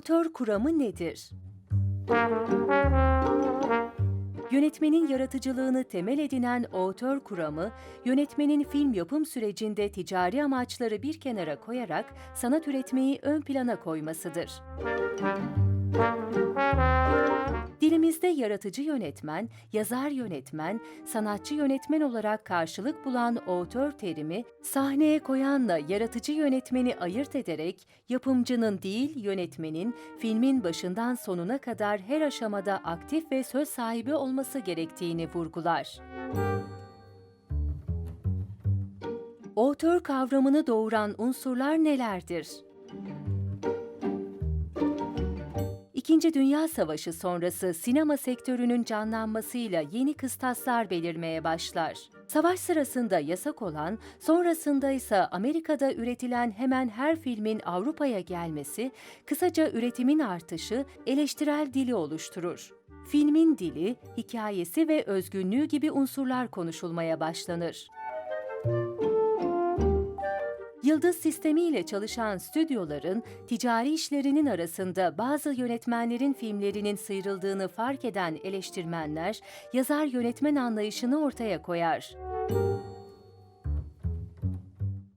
Otör kuramı nedir? Yönetmenin yaratıcılığını temel edinen otör kuramı, yönetmenin film yapım sürecinde ticari amaçları bir kenara koyarak sanat üretmeyi ön plana koymasıdır. Yaratıcı yönetmen, yazar yönetmen, sanatçı yönetmen olarak karşılık bulan otör terimi, sahneye koyanla yaratıcı yönetmeni ayırt ederek yapımcının değil yönetmenin filmin başından sonuna kadar her aşamada aktif ve söz sahibi olması gerektiğini vurgular. Otör kavramını doğuran unsurlar nelerdir? İkinci Dünya Savaşı sonrası sinema sektörünün canlanmasıyla yeni kıstaslar belirmeye başlar. Savaş sırasında yasak olan, sonrasında ise Amerika'da üretilen hemen her filmin Avrupa'ya gelmesi, kısaca üretimin artışı eleştirel dili oluşturur. Filmin dili, hikayesi ve özgünlüğü gibi unsurlar konuşulmaya başlanır. Yıldız sistemiyle çalışan stüdyoların ticari işlerinin arasında bazı yönetmenlerin filmlerinin sıyrıldığını fark eden eleştirmenler, yazar yönetmen anlayışını ortaya koyar.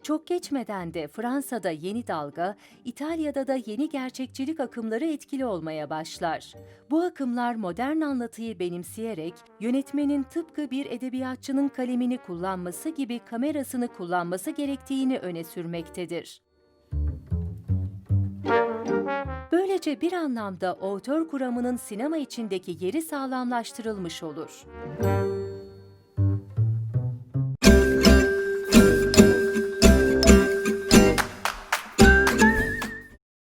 Çok geçmeden de Fransa'da yeni dalga, İtalya'da da yeni gerçekçilik akımları etkili olmaya başlar. Bu akımlar modern anlatıyı benimseyerek yönetmenin tıpkı bir edebiyatçının kalemini kullanması gibi kamerasını kullanması gerektiğini öne sürmektedir. Böylece bir anlamda otör kuramının sinema içindeki yeri sağlamlaştırılmış olur.